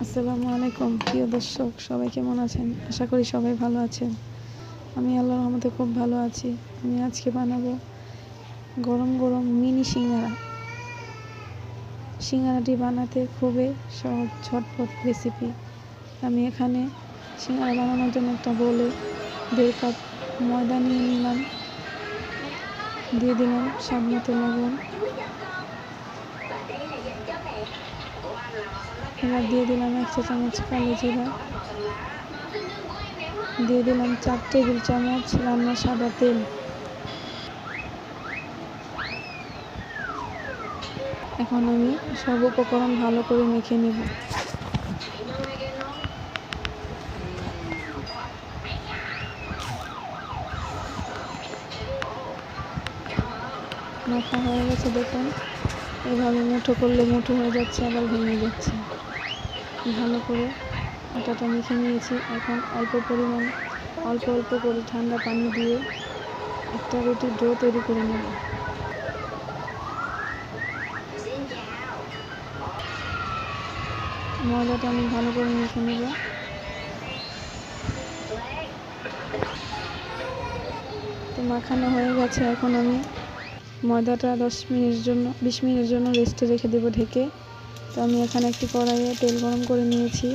আসসালামু আলাইকুম, প্রিয় দর্শক, সবাই কেমন আছেন? আশা করি সবাই ভালো আছেন। আমি আল্লাহর রহমতে খুব ভালো আছি। আমি আজকে বানাবো গরম গরম মিনি সিঙ্গারা। সিঙ্গারাটি বানাতে খুবই সহজ, ঝটপট রেসিপি আমি এখানে সিঙ্গারা বানানোর জন্য একটা বলে দেড় কাপ ময়দা নিয়ে নিলাম, দিয়ে দিলাম স্বাদ মতো লবণ এবার দিয়ে দিলাম এক চা চামচ কালো জিরা। দিয়ে দিলাম চার টেবিল চামচ রান্না সাদা তেল। এখন আমি সব উপকরণ ভালো করে মেখে নেব। মাখা হয়ে গেছে, দেখুন। এভাবে মুঠো করলে মুঠো হয়ে যাচ্ছে, আবার ভেঙে যাচ্ছে। ভালো করে আটাটা মেখে নিয়েছি। এখন অল্প পরিমাণ, অল্প অল্প করে ঠান্ডা পানি দিয়ে একটা রুটির ডো তৈরি করে নেব। ময়দাটা আমি ভালো করে মেখে নেব। তো মাখানো হয়ে গেছে। এখন আমি ময়দাটা দশ মিনিটের জন্য, বিশ মিনিটের জন্য রেস্টে রেখে দেবো ঢেকে। তো আমি এখানে একটি কড়াইয়ে তেল গরম করে নিয়েছি।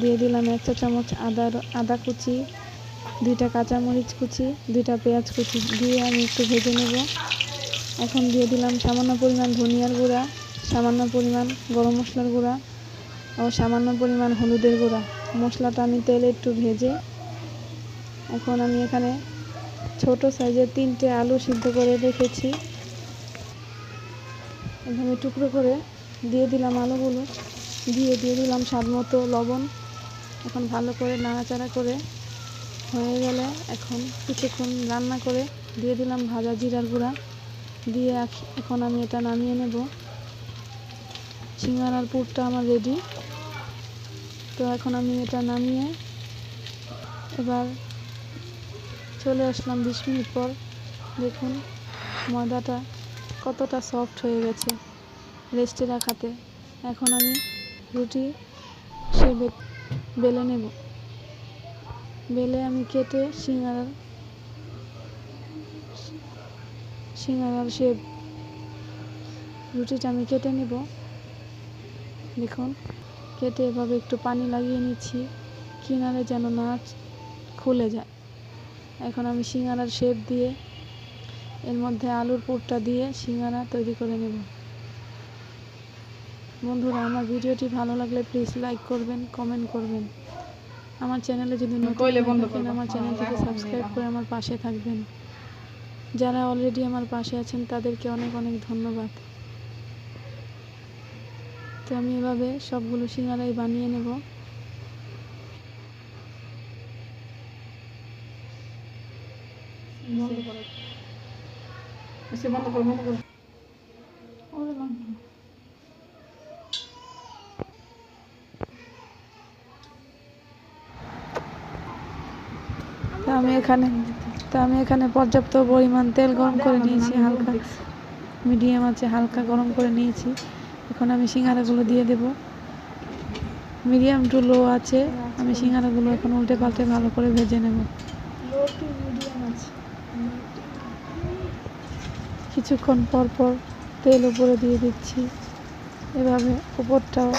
দিয়ে দিলাম এক চা চামচ আদা আদা কুচি, দুইটা কাঁচামরিচ কুচি, দুইটা পেঁয়াজ কুচি দিয়ে আমি একটু ভেজে নেব। এখন দিয়ে দিলাম সামান্য পরিমাণ ধনিয়ার গুঁড়া, সামান্য পরিমাণ গরম মশলার গুঁড়া ও সামান্য পরিমাণ হলুদের গুঁড়া। মশলাটা আমি তেলে একটু ভেজে এখন আমি এখানে ছোট সাইজের তিনটে আলু সিদ্ধ করে রেখেছি। এভাবে টুকরো করে দিয়ে দিলাম আলুগুলো, দিয়ে দিয়ে দিলাম স্বাদ মতো লবণ। এখন ভালো করে নাড়াচাড়া করে হয়ে গেলে এখন কিছুক্ষণ রান্না করে দিয়ে দিলাম ভাজা জিরার গুঁড়া। দিয়ে এখন আমি এটা নামিয়ে নেব। সিঙ্গারার পুরটা আমার রেডি তো এখন আমি এটা নামিয়ে এবার চলে আসলাম বিশ মিনিট পর। দেখুন ময়দাটা কতটা সফট হয়ে গেছে। রেস্টে রাখাতে। এখন আমি রুটি সে বেলে নেব। বেলে আমি কেটে সিঙ্গারার সিঙ্গারার শেপ রুটিটা আমি কেটে নেব। দেখুন, কেটে এভাবে একটু পানি লাগিয়ে নিচ্ছি, কিনারে যেন না খুলে যায়। এখন আমি সিঙ্গারার শেপ দিয়ে, এর মধ্যে আলুর পুরটা দিয়ে সিঙ্গারা তৈরি করে নেব। বন্ধুরা আমার ভিডিওটি ভালো লাগলে প্লিজ লাইক করবেন কমেন্ট করবেন। আমার চ্যানেলে যদি নতুন থাকেন আমার চ্যানেলটিকে সাবস্ক্রাইব করে আমার পাশে থাকবেন। যারা অলরেডি আমার পাশে আছেন তাদেরকে অনেক অনেক ধন্যবাদ। তো আমি এভাবে সবগুলো সিঙ্গারাই বানিয়ে নেব। বন্ধ করো বন্ধ করো বন্ধ করো ওরে বাবা। তা আমি এখানে, তা আমি এখানে পর্যাপ্ত পরিমাণ তেল গরম করে নিয়েছি, হালকা মিডিয়াম আছে, হালকা গরম করে নিয়েছি। এখন আমি সিঙ্গারাগুলো দিয়ে দেব। মিডিয়াম টু লো আছে, আমি সিঙ্গারাগুলো এখন উল্টে পাল্টে ভালো করে ভেজে নেব। কিছুক্ষণ পর পর তেল উপরে দিয়ে দিচ্ছি। এভাবে উপরটাও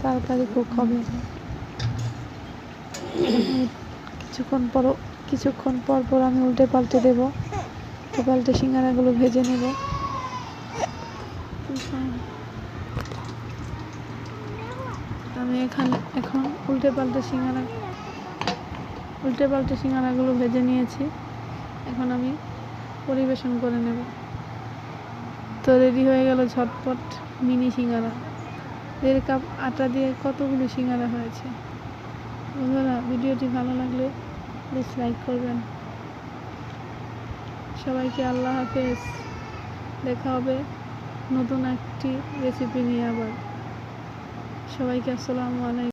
তাড়াতাড়ি কুক হবে। কিছুক্ষণ পর কিছুক্ষণ পর পর আমি উল্টে পাল্টে দেব। উল্টে পাল্টে সিঙ্গারাগুলো ভেজে নেব। আমি এখানে, এখন উল্টে পাল্টে সিঙ্গারা, উল্টে পাল্টে সিঙ্গারাগুলো ভেজে নিয়েছি। এখন আমি পরিবেশন করে নেব। তো রেডি হয়ে গেল ঝটপট মিনি সিঙ্গারা। দেড় কাপ আটা দিয়ে কতগুলো সিঙ্গারা হয়েছে? বন্ধুরা, ভিডিওটি ভালো লাগলে প্লিজ লাইক করবেন। সবাইকে আল্লাহ হাফেজ। দেখা হবে নতুন একটি রেসিপি নিয়ে আবার। সবাইকে আসসালামু আলাইকুম।